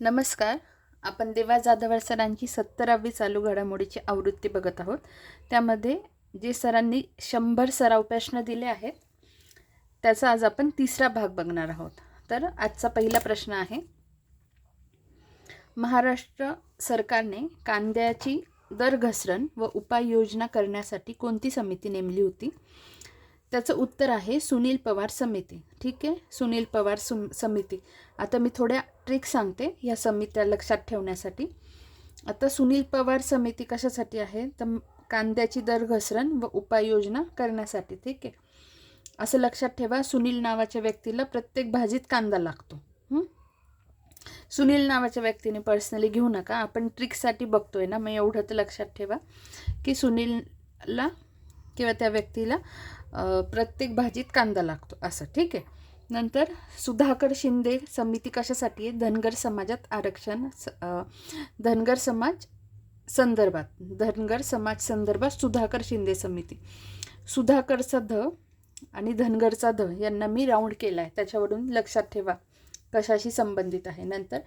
नमस्कार. आपण देवा जाधवर सरांची सत्तरावी चालू घडामोडीची आवृत्ती बघत आहोत. त्यामध्ये जे सरांनी शंभर सराव प्रश्न दिले आहेत त्याचा आज आपण तिसरा भाग बघणार आहोत. तर आजचा पहिला प्रश्न आहे महाराष्ट्र सरकारने कांद्याची दर घसरण व उपाययोजना करण्यासाठी कोणती समिती नेमली होती? त्याचं उत्तर आहे सुनील पवार समिती. ठीक आहे? सुनील पवार सुम समिती. आता मी थोड्या ट्रिक सांगते या समित्या लक्षात ठेवण्यासाठी. आता सुनील पवार समिती कशासाठी आहे? तर कांद्याची दर घसरण व उपाययोजना करण्यासाठी. ठीक आहे? असं लक्षात ठेवा सुनील नावाच्या व्यक्तीला प्रत्येक भाजीत कांदा लागतो. सुनील नावाच्या व्यक्तीने पर्सनली घेऊ नका. आपण ट्रिकसाठी बघतोय ना मग एवढं तर लक्षात ठेवा की सुनीलला किंवा त्या व्यक्तीला प्रत्येक भाजीत कांदा लागतो असं. ठीक आहे? नंतर सुधाकर शिंदे समिती कशासाठी आहे? धनगर समाजात आरक्षण स- धनगर समाज संदर्भात. धनगर समाज संदर्भात सुधाकर शिंदे समिती. सुधाकरचा ध आणि धनगरचा ध यांना मी राऊंड केला आहे त्याच्यावरून लक्षात ठेवा कशाशी संबंधित आहे. नंतर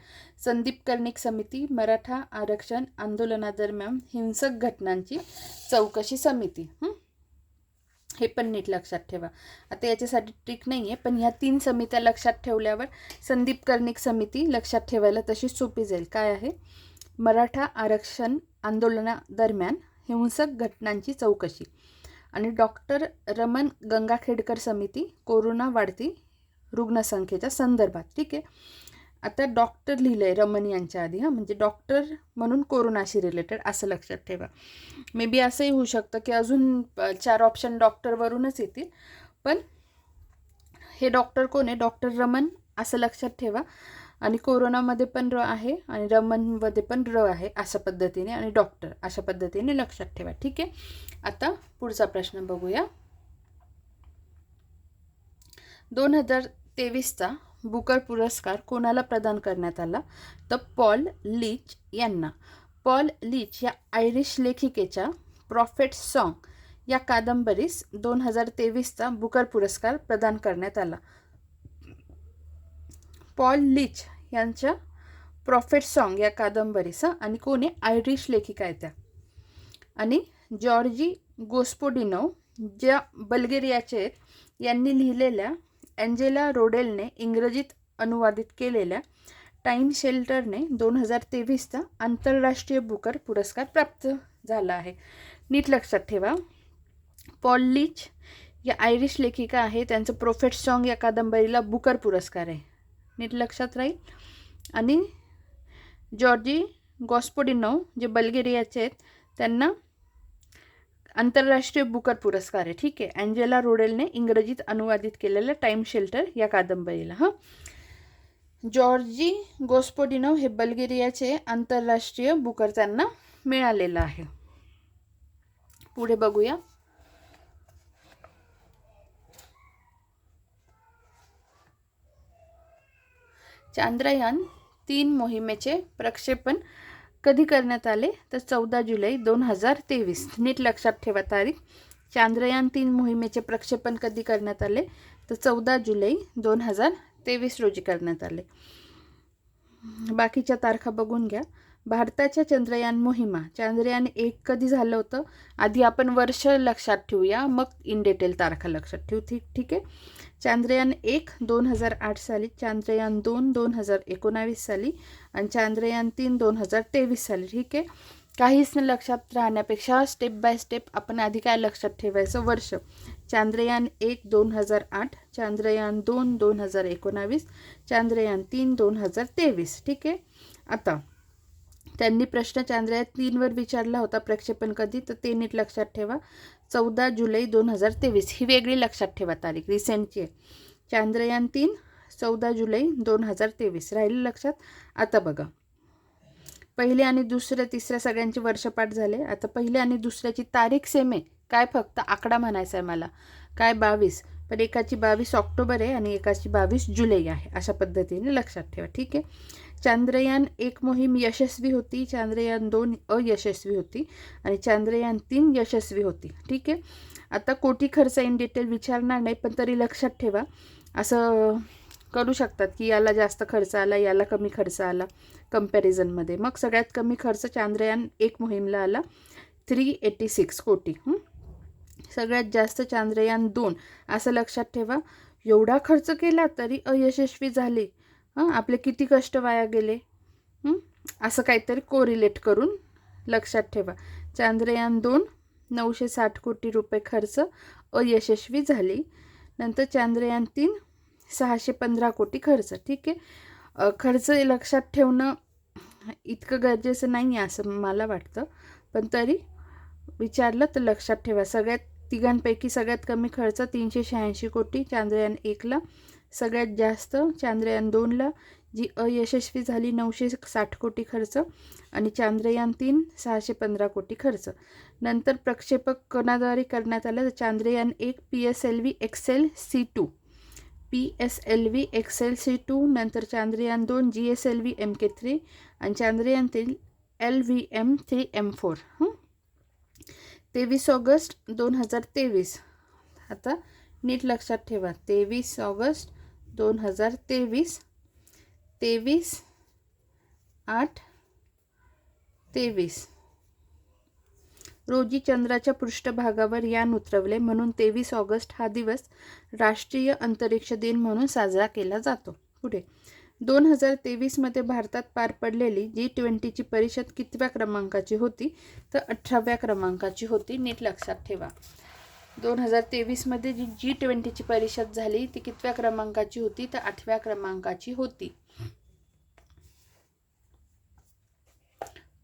संदीप कर्णिक समिती मराठा आरक्षण आंदोलनादरम्यान हिंसक घटनांची चौकशी समिती. हे पण नीट लक्षात ठेवा. आता याच्यासाठी ट्रिक नाही आहे पण ह्या तीन समित्या लक्षात ठेवल्यावर संदीप कर्णिक समिती लक्षात ठेवायला तशी सोपी जाईल. काय आहे? मराठा आरक्षण आंदोलनादरम्यान हिंसक घटनांची चौकशी. आणि डॉक्टर रमन गंगाखेडकर समिती कोरोना वाढती रुग्णसंख्येच्या संदर्भात. ठीक आहे? आता डॉक्टर लिहिलं आहे रमण यांच्या आधी हां. म्हणजे डॉक्टर म्हणून कोरोनाशी रिलेटेड असं लक्षात ठेवा. मे बी असंही होऊ शकतं की अजून चार ऑप्शन डॉक्टरवरूनच येतील. पण हे डॉक्टर कोण आहे? डॉक्टर रमन असं लक्षात ठेवा. आणि कोरोनामध्ये पण र आहे आणि रमनमध्ये पण र आहे अशा पद्धतीने आणि डॉक्टर अशा पद्धतीने लक्षात ठेवा. ठीक आहे? आता पुढचा प्रश्न बघूया. दोन हजार तेवीसचा बुकर पुरस्कार कोणाला प्रदान करण्यात आला? तर पॉल लीच यांना. पॉल लीच या आयरिश लेखिकेच्या प्रॉफेट सॉन्ग या कादंबरीस दोन हजार तेवीसचा बुकर पुरस्कार प्रदान करण्यात आला. पॉल लीच यांच्या प्रॉफेट सॉन्ग या कादंबरीस आणि कोणी आयरिश लेखिका आहेत त्या. आणि जॉर्जी गोस्पोडिनो ज्या बल्गेरियाचे आहेत यांनी लिहिलेल्या अँजेला रोडेलने इंग्रजीत अनुवादित केलेल्या टाईम शेल्टरने दोन हजार तेवीसचा आंतरराष्ट्रीय बुकर पुरस्कार प्राप्त झाला आहे. नीट लक्षात ठेवा. पॉल लीच या आयरिश लेखिका आहे. त्यांचं प्रोफेट सॉन्ग या कादंबरीला बुकर पुरस्कार आहे. नीट लक्षात राहील. आणि जॉर्जी गॉस्पोडिनो जे बल्गेरियाचे आहेत त्यांना आंतरराष्ट्रीय बुकर पुरस्कार आहे. ठीक आहे. अँजेला रोडेलने इंग्रजीत अनुवादित केलेलं टाईम शेल्टर या कादंबरीला हां. जॉर्जी गोस्पोडिनो हे बल्गेरियाचे आंतरराष्ट्रीय बुकर त्यांना मिळालेलं आहे. पुढे बघूया. चांद्रयान तीन मोहिमेचे प्रक्षेपण कधी करण्यात आले? तर चौदा जुलै दोन हजार तेवीस. नीट लक्षात ठेवा तारीख. चांद्रयान तीन मोहिमेचे प्रक्षेपण कधी करण्यात आले? तर चौदा जुलै दोन हजार तेवीस रोजी करण्यात आले. बाकीच्या तारखा बघून घ्या. भारताच्या चंद्रयान मोहिमा. चांद्रयान एक कधी झालं होतं? आधी आपण वर्ष लक्षात ठेवूया. मग इन डिटेल तारखा लक्षात ठेवू. ठीक ठीक आहे? चांद्रयान एक दोन हजार आठ साली चांद्रयान दोन दोन हजार एकोणावीस साली आणि चांद्रयान तीन दोन हजार तेवीस साली ठीक आहे? काहीच न लक्षात राहण्यापेक्षा स्टेप बाय स्टेप आपण आधी काय लक्षात ठेवायचं? वर्ष. चांद्रयान एक दोन हजार आठ चांद्रयान दोन दोन हजार एकोणावीस चांद्रयान तीन दोन हजार तेवीस ठीक आहे? आता त्यांनी प्रश्न चांद्रयान तीनवर विचारला होता प्रक्षेपण कधी? तर ते नीट लक्षात ठेवा. चौदा जुलै दोन हजार तेवीस. ही वेगळी लक्षात ठेवा तारीख. रिसेंटची आहे चांद्रयान तीन चौदा जुलै दोन हजार तेवीस. राहिली लक्षात? आता बघा. पहिले आणि दुसऱ्या तिसऱ्या सगळ्यांचे वर्षपाठ झाले. आता पहिले आणि दुसऱ्याची तारीख सेम आहे. काय फक्त आकडा म्हणायचा आहे मला. काय बावीस? पण एकाची बावीस ऑक्टोबर आहे आणि एकाची बावीस जुलै आहे. अशा पद्धतीने लक्षात ठेवा. ठीक आहे? चांद्रयान एक मोहीम यशस्वी होती. चांद्रयान दोन अयशस्वी होती. आणि चांद्रयान तीन यशस्वी होती. ठीक आहे? आता कोटी खर्च इन डिटेल विचारणार नाही पण तरी लक्षात ठेवा. असं करू शकतात की याला जास्त खर्च आला याला कमी खर्च आला कम्पॅरिझनमध्ये मग सगळ्यात कमी खर्च चांद्रयान एक मोहीमला आला. थ्री एटी सिक्स कोटी. हं? सगळ्यात जास्त चांद्रयान दोन असं लक्षात ठेवा. एवढा खर्च केला तरी अयशस्वी झाले. हां? आपले किती कष्ट वाया गेले. असं काहीतरी कोरिलेट करून लक्षात ठेवा. चांद्रयान दोन नऊशे साठ कोटी रुपये खर्च अयशस्वी झाली. नंतर चांद्रयान तीन सहाशे पंधरा कोटी खर्च. ठीक आहे? खर्च लक्षात ठेवणं इतकं गरजेचं नाही आहे असं मला वाटतं. पण तरी विचारलं तर लक्षात ठेवा. सगळ्यात तिघांपैकी सगळ्यात कमी खर्च तीनशे शहाऐंशी कोटी चांद्रयान एकला सगळ्यात जास्त चांद्रयान दोनला जी अयशस्वी झाली नऊशे साठ कोटी खर्च आणि चांद्रयान तीन सहाशे पंधरा कोटी खर्च. नंतर प्रक्षेपक कणाद्वारे करण्यात आलं? तर चांद्रयान एक P S L V XL C two. P S L V XL C two. नंतर चांद्रयान दोन G S L V M K three. आणि चांद्रयान तीन L V M three M four. तेवीस ऑगस्ट दोन हजार तेवीस. आता नीट लक्षात ठेवा. तेवीस ऑगस्ट दोन हजार तेवीस. तेवीस आठ तेवीस. रोजी चंद्राच्या पृष्ठभागावर यान उतरवले म्हणून तेवीस ऑगस्ट हा दिवस राष्ट्रीय अंतरिक्ष दिन म्हणून साजरा केला जातो. पुढे. दोन हजार तेवीसमध्ये भारतात पार पडलेली जी ट्वेंटीची परिषद कितव्या क्रमांकाची होती? तर अठराव्या क्रमांकाची होती. नीट लक्षात ठेवा. दोन हजार तेवीसमध्ये जी जी ट्वेंटीची परिषद झाली ती कितव्या क्रमांकाची होती? तर आठव्या क्रमांकाची होती.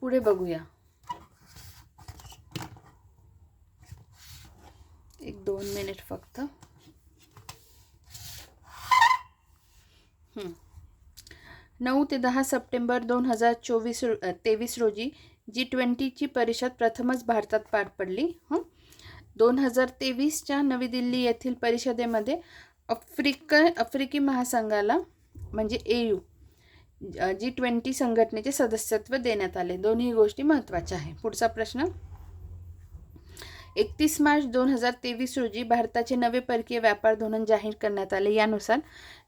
पुढे बघूया. एक दोन मिनिट फक्त. नऊ ते दहा सप्टेंबर दोन हजार चोवीस रो तेवीस रोजी जी ट्वेंटीची परिषद प्रथमच भारतात पार पडली हं. दोन हजार तेवीसच्या नवी दिल्ली येथील परिषदेमध्ये आफ्रिक आफ्रिकी महासंघाला म्हणजे ए यू जी ट्वेंटी संघटनेचे सदस्यत्व देण्यात आले. दोन्ही गोष्टी महत्त्वाच्या आहे. पुढचा प्रश्न? एकतीस मार्च दोन हजार तेवीस रोजी भारताचे नवे परकीय व्यापार धोरण जाहीर करण्यात आले. यानुसार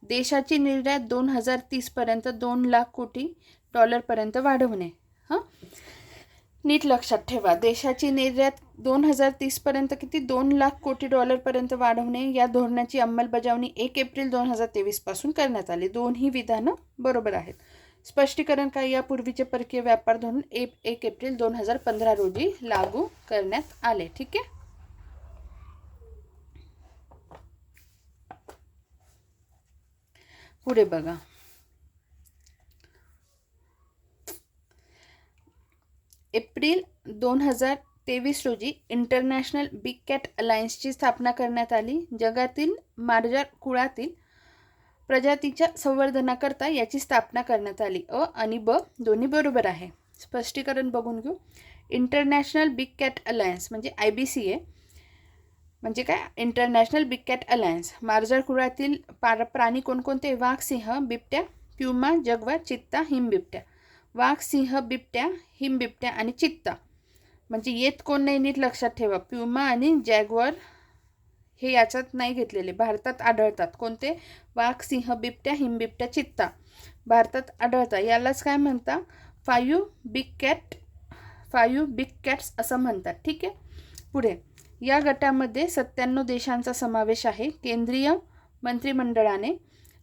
देशाची निर्यात दोन हजार तीसपर्यंत दोन लाख कोटी डॉलरपर्यंत वाढवणे. हां? नीट लक्षात ठेवा. देशाची निर्यात दोन हजार तीसपर्यंत किती? दोन लाख कोटी डॉलरपर्यंत वाढवणे. या धोरणाची अंमलबजावणी एक एप्रिल दोन हजार तेवीसपासून करण्यात आली. दोन्ही विधानं बरोबर आहेत. स्पष्टीकरण काय यापूर्वीचे परकीय व्यापार धोरण एक एक एप्रिल दोन हजार पंधरा रोजी लागू करण्यात आले. ठीक आहे? पुढे बघा. एप्रिल दोन हजार तेवीस रोजी इंटरनॅशनल बिग कॅट अलायन्सची स्थापना करण्यात आली. जगातील मार्जार कुळातील प्रजातीच्या संवर्धनाकरता याची स्थापना करण्यात आली. अ आणि ब दोन्ही बरोबर आहे. स्पष्टीकरण बघून घेऊ. इंटरनॅशनल बिग कॅट अलायन्स म्हणजे आय बी सी ए म्हणजे काय? इंटरनॅशनल बिग कॅट अलायन्स मार्जर कुळातील पार प्राणी कोणकोणते? वाघ सिंह बिबट्या प्युमा जगवा चित्ता हिम बिबट्या वाघ सिंह बिबट्या हिम बिबट्या आणि चित्ता. म्हणजे येत कोण नाही नीट लक्षात ठेवा. प्युमा आणि जॅगवर हे याच्यात नाही घेतलेले. भारतात आढळतात. कोणते? वाघ सिंह बिबट्या हिमबिबट्या चित्ता. भारतात आढळतात. यालाच काय म्हणता five big cat five big cats असं म्हणतात. ठीक आहे? पुढे. या गटामध्ये सत्त्याण्णव देशांचा समावेश आहे. केंद्रीय मंत्रिमंडळाने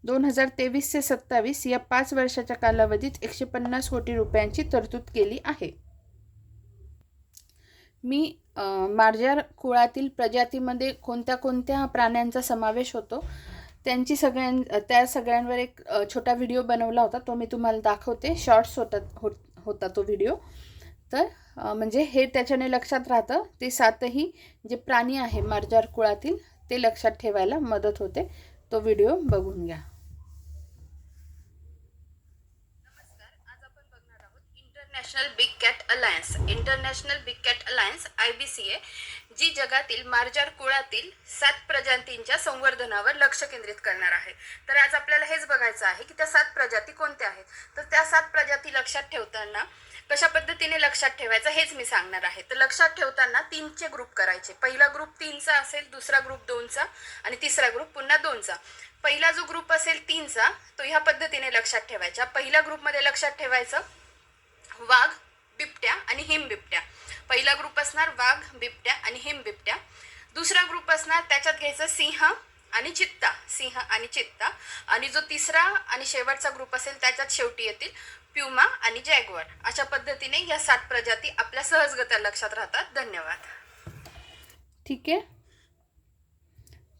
दोन हजार तेवीस ते सत्तावीस या पाच वर्षाच्या कालावधीत एकशे पन्नास कोटी रुपयांची तरतूद केली आहे. मी मार्जार कुळातील प्रजातीमध्ये कोणत्या कोणत्या प्राण्यांचा समावेश होतो? त्यांची सगळ्यां त्या सगळ्यांवर एक छोटा व्हिडिओ बनवला होता. तो मी तुम्हाला दाखवते. शॉर्ट्स होता हो होता तो व्हिडिओ. तर म्हणजे हे त्याच्याने लक्षात राहतं. ते सातही जे प्राणी आहे मार्जार कुळातील ते लक्षात ठेवायला मदत होते. तो व्हिडिओ बघून घ्या नमस्कार आज आपण बघणार आहोत International Big Cat Alliance International Big Cat Alliance I B C A जी जगातील मार्जार कुळातील सात प्रजातींच्या संवर्धनावर लक्ष केंद्रित करणार आहे. तर आज आपल्याला हेच बघायचं आहे की त्या सात प्रजाती कोणत्या आहेत? तर त्या सात प्रजाती लक्षात ठेवताना कशा पद्धतीने लक्षात ठेवायचं हेच मी सांगणार आहे. तर लक्षात ठेवताना तीनचे ग्रुप करायचे. पहिला ग्रुप तीनचा असेल दुसरा ग्रुप दोनचा आणि तिसरा ग्रुप पुन्हा दोनचा. पहिला जो ग्रुप असेल तीनचा तो ह्या पद्धतीने लक्षात ठेवायचा. पहिल्या ग्रुपमध्ये लक्षात ठेवायचं वाघ बिबट्या आणि हिम बिबट्या. पहिला ग्रुप असणार वाघ बिबट्या आणि हिम बिबट्या. दुसरा ग्रुप असणार त्याच्यात घ्यायचं सिंह आणि चित्ता. सिंह आणि चित्ता. आणि जो तिसरा आणि शेवटचा ग्रुप असेल त्याच्यात शेवटी येतील प्युमा आणि जॅगवर. अशा पद्धतीने या सात प्रजाती आपल्या सहजगत्या लक्षात राहतात. धन्यवाद. ठीक आहे?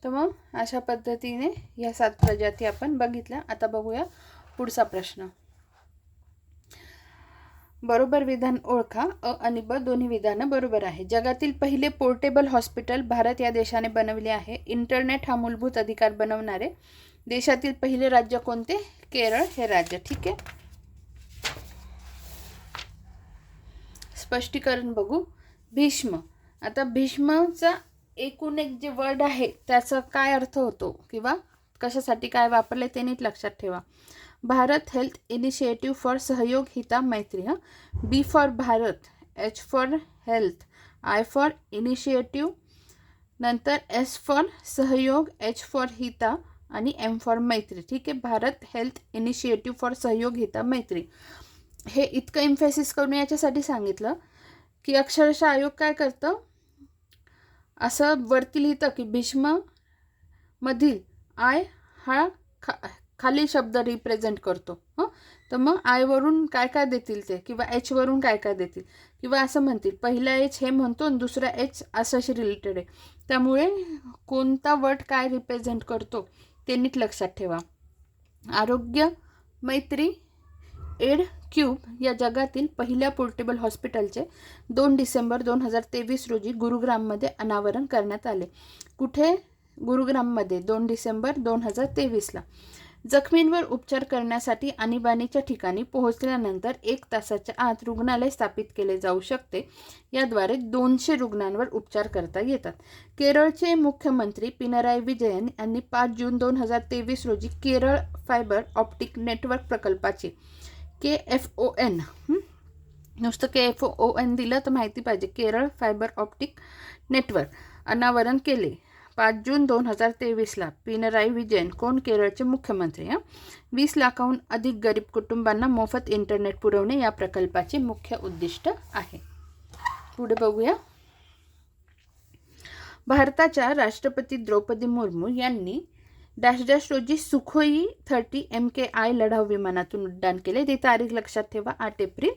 तर मग अशा पद्धतीने या सात प्रजाती आपण बघितल्या. आता बघूया पुढचा प्रश्न. बरोबर विधान ओळखा अ आणि ब दोन्ही विधानं बरोबर आहे. जगातील पहिले पोर्टेबल हॉस्पिटल भारत या देशाने बनवले आहे. इंटरनेट हा मूलभूत अधिकार बनवणारे देशातील पहिले राज्य कोणते? केरळ हे राज्य ठीक आहे? स्पष्टीकरण बघू. भीष्म. आता भीष्मचा एकूण एक जे वर्ड आहे त्याचा काय अर्थ होतो? किंवा कशासाठी काय वापरले ते नीट लक्षात ठेवा. भारत हेल्थ इनिशिएटिव्ह फॉर सहयोग हिता मैत्री हां B for Bharat H for health I for initiative नंतर S for Sahyog H for Hita आणि एम फॉर मैत्री. ठीक आहे? भारत हेल्थ इनिशिएटिव्ह फॉर सहयोग हिता मैत्री. हे इतकं इम्फेसिस करून याच्यासाठी सांगितलं की अक्षरशः आयोग काय करतं? असं वरती लिहितं की भीष्म मधील आय हा खा खालील शब्द रिप्रेझेंट करतो. हं? तर मग आयवरून काय काय देतील ते? किंवा एचवरून काय काय देतील? किंवा असं म्हणतील पहिला एच हे म्हणतो आणि दुसरा एच असाशी रिलेटेड आहे. त्यामुळे कोणता वर्ड काय रिप्रेझेंट करतो ते नीट लक्षात ठेवा. आरोग्य मैत्री एड क्यूब या जगातील पहिल्या पोर्टेबल हॉस्पिटलचे दोन डिसेंबर दोन हजार तेवीस रोजी गुरुग्राममध्ये अनावरण करण्यात आले. कुठे? गुरुग्राममध्ये दोन डिसेंबर दोन हजार तेवीसला. जखमींवर उपचार करण्यासाठी आणीबाणीच्या ठिकाणी पोहोचल्यानंतर एक तासाच्या आत रुग्णालय स्थापित केले जाऊ शकते. याद्वारे दोनशे रुग्णांवर उपचार करता येतात. केरळचे मुख्यमंत्री पिनराई विजयन यांनी पाच जून दोन हजार तेवीस रोजी केरळ फायबर ऑप्टिक नेटवर्क प्रकल्पाचे के एफ ओ एन नुसतं के एफ ओ एन दिलं तर माहिती पाहिजे. केरळ फायबर ऑप्टिक नेटवर्क अनावरण केले. पाच जून दोन हजार तेवीसला पिनराई विजयन कोण केरळचे मुख्यमंत्री हां? वीस लाखाहून अधिक गरीब कुटुंबांना मोफत इंटरनेट पुरवणे या प्रकल्पाचे मुख्य उद्दिष्ट आहे. पुढे बघूया. भारताच्या राष्ट्रपती द्रौपदी मुर्मू यांनी डॅश डॅश रोजी Sukhoi thirty M K I लढाऊ विमानातून उड्डाण केले. ती तारीख लक्षात ठेवा आठ एप्रिल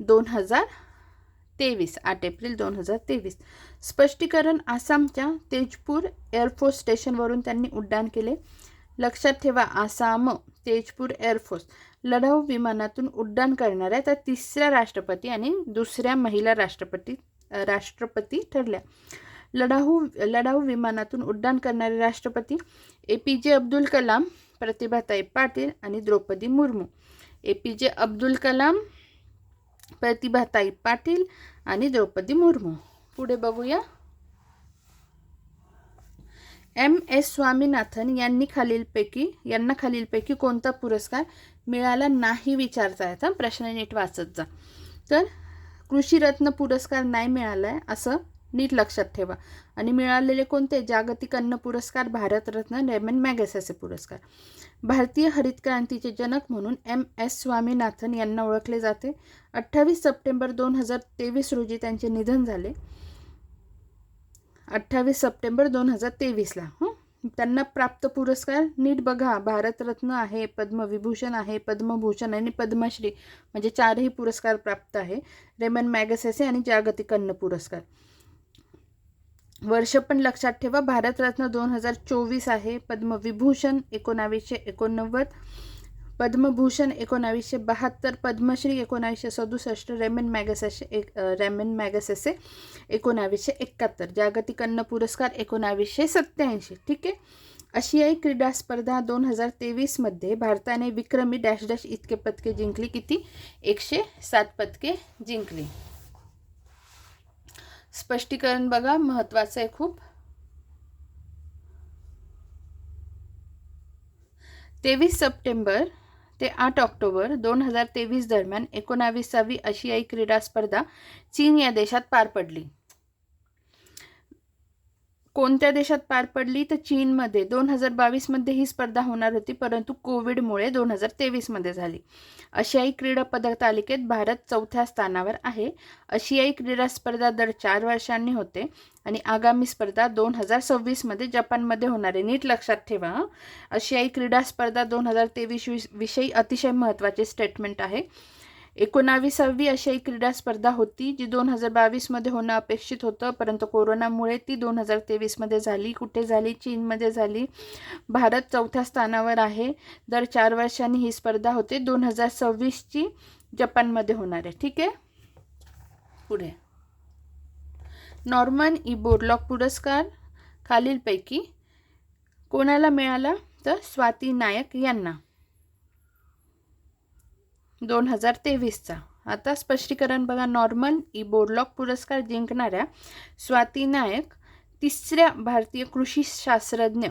दोन हजार तेवीस आठ एप्रिल दोन हजार तेवीस. स्पष्टीकरण आसामच्या तेजपूर एअरफोर्स स्टेशनवरून त्यांनी उड्डाण केले. लक्षात ठेवा आसाम तेजपूर एअरफोर्स लढाऊ विमानातून उड्डाण करणाऱ्या त्या तिसऱ्या राष्ट्रपती आणि दुसऱ्या महिला राष्ट्रपती राष्ट्रपती ठरल्या. लढाऊ लढाऊ विमानातून उड्डाण करणारे राष्ट्रपती ए पी जे अब्दुल कलाम प्रतिभाताई पाटील आणि द्रौपदी मुर्मू. ए पी जे अब्दुल कलाम प्रतिभाताई पाटील आणि द्रौपदी मुर्मू. पुढे बघूया. एम एस स्वामीनाथन यांनी खालीलपैकी यांना खालीलपैकी कोणता पुरस्कार मिळाला नाही विचारता येतं? प्रश्न नीट वाचत जा. तर कृषीरत्न पुरस्कार नाही मिळाला आहे असं नीट लक्षात ठेवा. आणि मिळालेले कोणते? जागतिक अन्न पुरस्कार भारतरत्न रेमन मॅगसेसे पुरस्कार. भारतीय हरित क्रांतीचे जनक म्हणून एम. एस. स्वामीनाथन यांना ओळखले जाते. अठ्ठावीस सप्टेंबर दोन हजार तेवीस रोजी त्यांचे निधन झाले. अठ्ठावीस सप्टेंबर दोन हजार तेवीसला हं? त्यांना प्राप्त पुरस्कार नीट बघा भारतरत्न आहे पद्मविभूषण आहे पद्मभूषण आणि पद्मश्री म्हणजे चारही पुरस्कार प्राप्त आहे. रेमन मॅगसेसे आणि जागतिक अन्न पुरस्कार. वर्ष पण लक्षात ठेवा. भारतरत्न दोन हजार चोवीस आहे. पद्मविभूषण एकोणावीसशे एकोणनव्वद पद्मभूषण एकोणावीसशे बहात्तर पद्मश्री एकोणावीसशे सदुसष्ट रेमन मॅगसेसे एक रेमन मॅगसेसे एकोणावीसशे एकाहत्तर जागतिक अन्न पुरस्कार एकोणावीसशे सत्त्याऐंशी. ठीक आहे? आशियाई क्रीडा स्पर्धा दोन हजार तेवीसमध्ये भारताने विक्रमी डॅश डॅश इतके पदके जिंकली किती? एकशे सात पदके जिंकली. स्पष्टीकरण बघा महत्त्वाचं आहे खूप. तेवीस सप्टेंबर ते आठ ऑक्टोबर दोन हजार तेवीस दरम्यान एकोणावीसावी आशियाई क्रीडा स्पर्धा चीन या देशात पार पडली. कोणत्या देशात पार पडली? तर चीनमध्ये. दोन हजार बावीसमध्ये ही स्पर्धा होणार होती परंतु कोविडमुळे दोन हजार तेवीसमध्ये झाली. आशियाई क्रीडा पदक तालिकेत भारत चौथ्या स्थानावर आहे. आशियाई क्रीडा स्पर्धा दर चार वर्षांनी होते आणि आगामी स्पर्धा दोन हजार सव्वीसमध्ये जपानमध्ये होणार आहे. नीट लक्षात ठेवा आशियाई क्रीडा स्पर्धा दोन हजार तेवीस विषयी अतिशय महत्त्वाचे स्टेटमेंट आहे. एकोणावीसावी आशियाई क्रीडा स्पर्धा होती जी दोन हजार बावीसमध्ये होणं अपेक्षित होतं परंतु कोरोनामुळे ती दोन हजार तेवीसमध्ये झाली. कुठे झाली? चीनमध्ये झाली. भारत चौथ्या स्थानावर आहे. दर चार वर्षांनी ही स्पर्धा होते. दोन हजार सव्वीसची जपानमध्ये होणार आहे. ठीक आहे? पुढे. नॉर्मन ई बोरलॉक पुरस्कार खालीलपैकी कोणाला मिळाला? तर स्वाती नायक यांना. दोन हजार तेवीसचा. आता स्पष्टीकरण बघा नॉर्मन ई बोरलॉक पुरस्कार जिंकणाऱ्या स्वाती नायक तिसऱ्या भारतीय कृषी शास्त्रज्ञ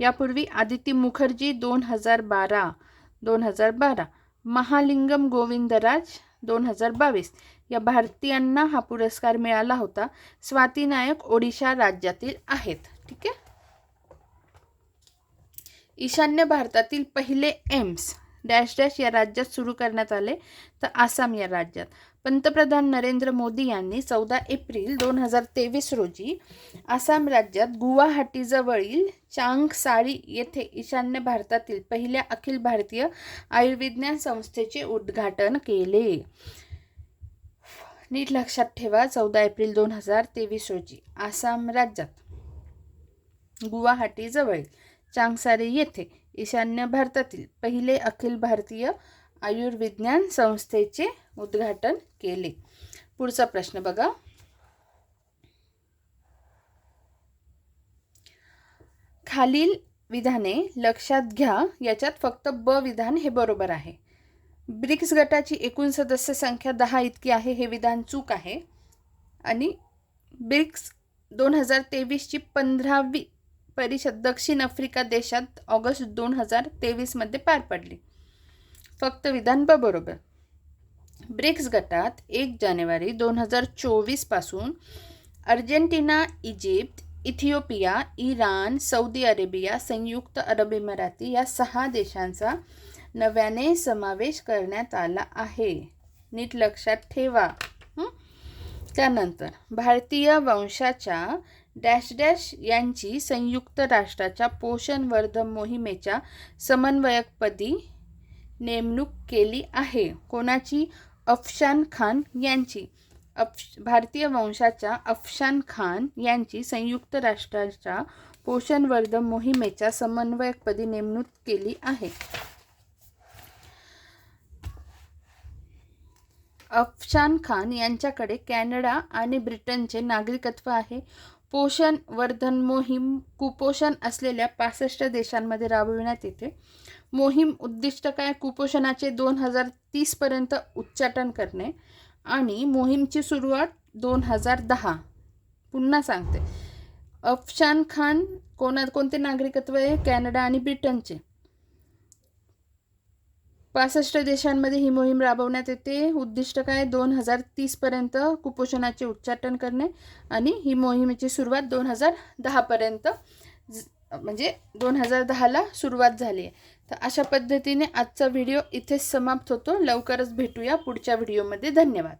यापूर्वी आदिती मुखर्जी दोन हजार बारा दोन हजार बारा महालिंगम गोविंदराज दोन हजार बावीस या भारतीयांना हा पुरस्कार मिळाला होता. स्वाती नायक ओडिशा राज्यातील आहेत. ठीक आहे? ईशान्य भारतातील पहिले एम्स. डॅश डॅश या राज्यात सुरू करण्यात आले. तर आसाम या राज्यात. पंतप्रधान नरेंद्र मोदी यांनी चौदा एप्रिल दोन हजार तेवीस रोजी आसाम राज्यात गुवाहाटीजवळील चांगसाळी येथे ईशान्य भारतातील पहिल्या अखिल भारतीय आयुर्विज्ञान संस्थेचे उद्घाटन केले. नीट लक्षात ठेवा चौदा एप्रिल दोन हजार तेवीस रोजी आसाम राज्यात गुवाहाटीजवळ चांगसारी येथे ईशान्य भारतातील पहिले अखिल भारतीय आयुर्विज्ञान संस्थेचे उद्घाटन केले. पुढचा प्रश्न बघा. खालील विधाने लक्षात घ्या याच्यात फक्त ब विधान हे बरोबर आहे. ब्रिक्स गटाची एकूण सदस्य संख्या दहा इतकी आहे हे विधान चूक आहे. आणि ब्रिक्स दोन हजार तेवीसची पंधरावी परिषद दक्षिण आफ्रिका देशात ऑगस्ट दोन हजार तेवीसमध्ये पार पडली. फक्त विधान ब्रिक्स गटात एक जानेवारी दोन हजार चोवीसपासून Argentina Egypt Ethiopia Iran Saudi Arabia संयुक्त अरब इमिराती या सहा देशांचा नव्याने समावेश करण्यात आला आहे. नीट लक्षात ठेवा. त्यानंतर भारतीय वंशाच्या डॅश डॅश यांची संयुक्त राष्ट्राच्या पोषणवर्धन मोहिमेच्या समन्वयकपदी नेमणूक केली आहे. कोणाची? अफशान खान यांची. अफ भारतीय वंशाच्या अफशान खान यांची संयुक्त राष्ट्राच्या पोषणवर्धन मोहिमेच्या समन्वयकपदी नेमणूक केली आहे. अफशान खान यांच्याकडे कॅनडा आणि ब्रिटनचे नागरिकत्व आहे. पोषण वर्धन मोहीम कुपोषण असलेल्या पासष्ट देशांमध्ये राबविण्यात येते. मोहीम उद्दिष्ट काय? कुपोषणाचे दोन हजार तीसपर्यंत उच्चाटन करणे आणि मोहीमची सुरुवात दोन हजार दहा. पुन्हा सांगते. अफशान खान कोणा कोणते नागरिकत्व आहे? कॅनडा आणि ब्रिटनचे. पासष्ट देशांमध्ये ही मोहीम राबवण्यात येते. उद्दिष्ट काय? दोन हजार तीसपर्यंत कुपोषणाचे उच्चाटन करणे आणि ही मोहिमेची सुरुवात दोन हजार दहापर्यंत ज- म्हणजे दोन हजार दहाला सुरुवात झाली आहे. तर अशा पद्धतीने आजचा व्हिडिओ इथेच समाप्त होतो. लवकरच भेटूया पुढच्या व्हिडिओमध्ये. धन्यवाद.